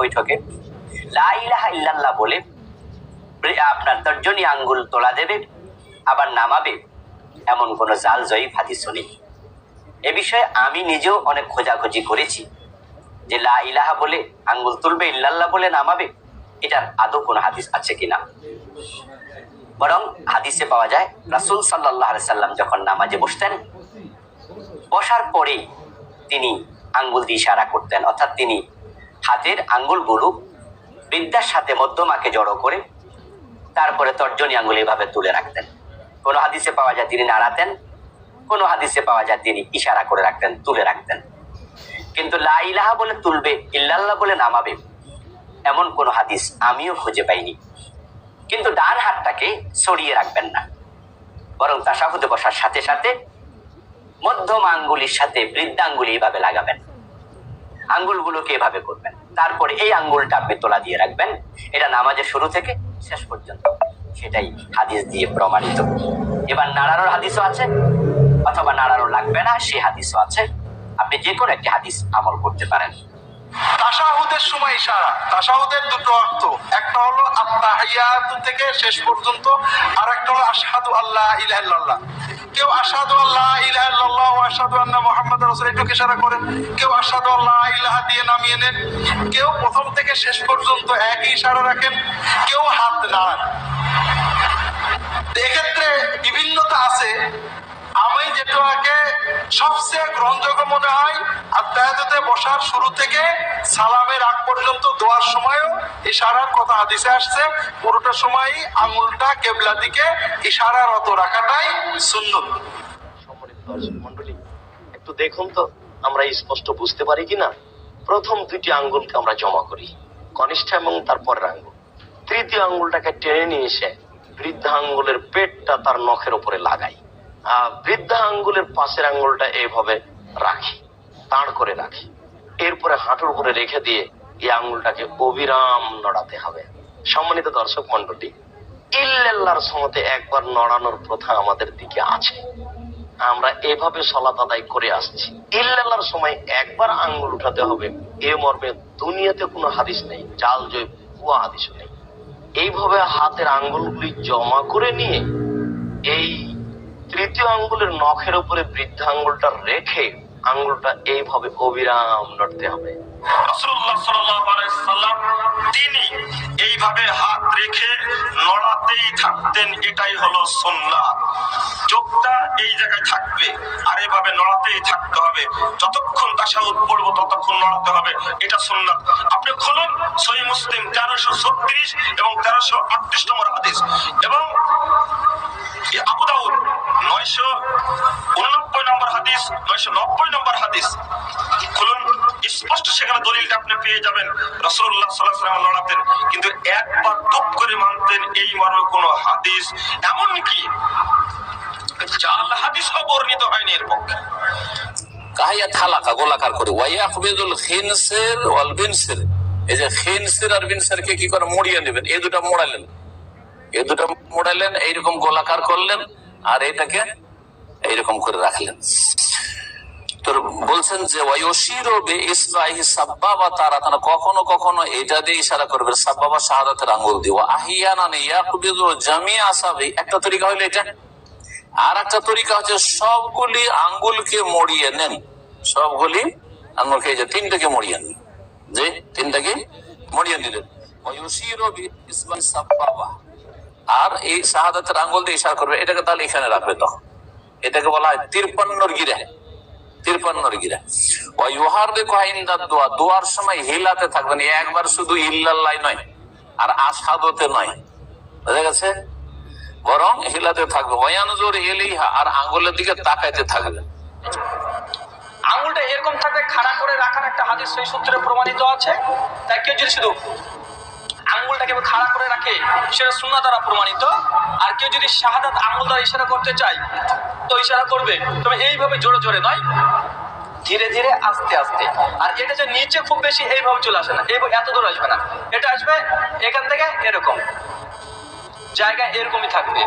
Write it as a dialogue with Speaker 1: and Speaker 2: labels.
Speaker 1: বৈঠকে, লা ইলাহা ইল্লাল্লাহ বলে আপনার তর্জনী আঙ্গুল তোলা দেবে, আবার নামাবে, এমন কোন জাল জয়ীফ হাদিস নেই। এ বিষয়ে আমি নিজেও অনেক খোঁজাখুঁজি করেছি। যে লা ইলাহা বলে আঙ্গুল তুলবে, ইল্লাল্লাহ বলে নামাবে, এটার আদৌ কোনো হাদিস আছে কিনা? বরং হাদিসে পাওয়া যায়, রাসুল সাল্লাহ সাল্লাম যখন নামাজে বসতেন, বসার পরে তিনি আঙ্গুল দিয়ে ইশারা করতেন। অর্থাৎ তিনি হাতের আঙ্গুলগুলো বৃদ্ধার সাথে মধ্যমাকে জড়ো করে তারপরে তর্জনী আঙ্গুল এইভাবে তুলে রাখতেন। কোনো হাদিসে পাওয়া যায় তিনি নাড়াতেন, কোনো হাদিসে পাওয়া যায় তিনি ইশারা করে রাখতেন, তুলে রাখতেন। কিন্তু লা ইলাহা বলে তুলবে, ইল্লাল্লাহ বলে নামাবে, এমন কোনো হাদিস আমিও খুঁজে পাইনি। কিন্তু ডান হাতটাকে সরিয়ে রাখবেন না। বরং তাসাহুদে বসার সাথে সাথে মধ্যম আঙ্গুলির সাথে বৃদ্ধাঙ্গুলি এইভাবে লাগাবেন। আঙ্গুলগুলোকে এভাবে করবেন। তারপরে এই আঙ্গুলটা আপনি তোলা দিয়ে রাখবেন। এটা নামাজের শুরু থেকে শেষ পর্যন্ত। সেটাই হাদিস দিয়ে প্রমাণিত। এবার নাড়ানোর হাদিসও আছে, অথবা নাড়ানো লাগবে না, সে হাদিসও আছে। আপনি যে কোনো একটি হাদিস আমল করতে পারেন।
Speaker 2: তাশাহুদের সময় ইশারা। তাশাহুদের দুটো অর্থ। একটা হলো আত্মাহিয়াতু থেকে শেষ পর্যন্ত আর একটা হলো আশহাদু আল্লাহ ইলাহা কেউ আসাদু আল্লাহ ইলাহা ইল্লাল্লাহ আশহাদু আন্না মুহাম্মাদুর রাসূল ইশারা করেন? কেউ আসাদু আল্লাহ ইলাহা দিয়ে নামিয়ে নেন। কেউ প্রথম থেকে শেষ পর্যন্ত একই ইশারা রাখেন। কেউ হাত নাড়ান। এক্ষেত্রে বিভিন্নতা আছে। আমি যেটাকে সবচেয়ে গ্রহণযোগ্য মনে হয় আত্মায়াতে বসার শুরু থেকে সালামের আগ পর্যন্ত দোয়ার সময়ও ইশারার কথা হাদিসে আসছে। পুরোটা সময়ই আঙুলটা কেবলা দিকে ইশারারত রাখাটাই সুন্নত।
Speaker 3: মন্ডলী একটু দেখুন তো, আমরা স্পষ্ট বুঝতে পারি কিনা? প্রথম দুটি আঙ্গুলকে আমরা জমা করি, কনিষ্ঠ এবং তারপরের আঙ্গুল। তৃতীয় আঙ্গুলটাকে টেনে নিয়ে এসে বৃদ্ধা আঙ্গুলের পেটটা তার নখের উপরে লাগাই। বৃদ্ধা আঙ্গুলের পাশের আঙ্গুলটা এইভাবে রাখি, তাড় করে রাখি। এরপরে হাঁটুর উপরে রেখে দিয়ে এই আঙ্গুলটাকে অবিরাম নড়াতে হবে। সম্মানিত দর্শক মন্ডলী ইল্লাল্লাহর সমতে একবার নড়ানোর প্রথা আমাদের দিকে আছে। আমরা এভাবে সলাত আদায় করে আসছি। ইল্লাল্লাহর সময় একবার আঙ্গুল উঠাতে হবে, এ মর্মে দুনিয়াতে কোনো হাদিস নেই, জাল জয় ভুয়া হাদিস নেই। এইভাবে হাতের আঙ্গুলগুলি জমা করে নিয়ে এই তৃতীয় আঙ্গুলের নখের উপরে বৃদ্ধ আঙ্গুলটা রেখে আঙ্গুলটা এইভাবে অবিরাম নড়তে হবে।
Speaker 2: তিনি এইভাবে হাত রেখে নড়াতেই থাকতেন, এটাই হলো সুন্নাত চোখটা এই জায়গায় থাকবে আর এভাবে নড়াতেই থাকতে হবে। যতক্ষণ তাশাহুদ পড়ব ততক্ষণ নড়াতে হবে, এটা আপনি খুলুন, সহি মুসলিম, তেরোশো ছত্রিশ এবং তেরোশো আটত্রিশ নম্বর এবং আবু নয়শো উননব্বই নম্বর হাদিস, নয়শো নব্বই নম্বর হাদিস। খুলুন, স্পষ্ট সেখানে দলিলটা আপনি পেয়ে যাবেন। রসুল্লাহ সাল্লাহ লড়াতেন, কিন্তু একবার টুপ করে মানতেন এই মর্মে কোন হাদিস। এমনকি জাল হাদিসও বর্ণিত হয়নি এর পক্ষে।
Speaker 4: কাহিয়া থালাকা, গোলাকার করে ওয়াইয়াকবিদুল খিনসের ওয়াল এই যে খিনসের আর বিনসের কে কি করে মুড়িয়ে নেবেন? এই দুটা মোড়ালেন। এই দুটা মোড়ালেন, এইরকম গোলাকার করলেন আর এটাকে এইরকম করে রাখলেন। তোর বলছেন যে কখনো কখনো এটা দিয়ে ইশারা করবে, সাব্বাবা শাহাদাতের আঙ্গুল জামিয়া আসাবি একটা তরিকা হইল এটা। আর একটা তরিকা হচ্ছে, সবগুলি আঙ্গুলকে মরিয়ে নেন। সবগুলি আঙ্গুলকে যে তিনটাকে মরিয়ে নেন। যে, তিনটাকে মরিয়ে সাব্বাবা। আর এই শাহাদাতের আঙ্গুল দিয়ে ইশারা করবে, এটাকে তাহলে এখানে রাখবে তখন। এটাকে বলা হয় তিরপান্নর গিরে। তিরপান্নর গিরা। ওয়ুহার দেখো আইন্দা দোয়া, দোয়ার সময় হিলাতে থাকবেন। একবার শুধু ইল্লাল্লাহ নয়, আর আসাদতে নয়। বুঝা গেছে? বরং হিলাতে থাকবে। ওয়ানজুর ইলাইহা, আর আঙ্গুলের দিকে তাকাইতে থাকবে
Speaker 5: আঙুলটা এরকম থাকবে, খাড়া করে রাখার একটা হাদিস সেই সূত্রে প্রমাণিত আছে। তাই কেউ যদি শুধু আঙ্গুলটাকে খাড়া করে রাখে, সেটা সুন্না দ্বারা প্রমাণিত। আর কেউ যদি শাহাদাত আঙ্গুল দ্বারা ইশারা করতে চায়, তো ইশারা করবে। তবে এইভাবে জোরে জোরে নয়, ধীরে ধীরে আস্তে আস্তে। আর এটা যে নিচে খুব বেশি এইভাবে চলে আসে না, এই এত দূর আসবে না। এটা আসবে এখান থেকে এরকম। জায়গা এরকমই থাকবে।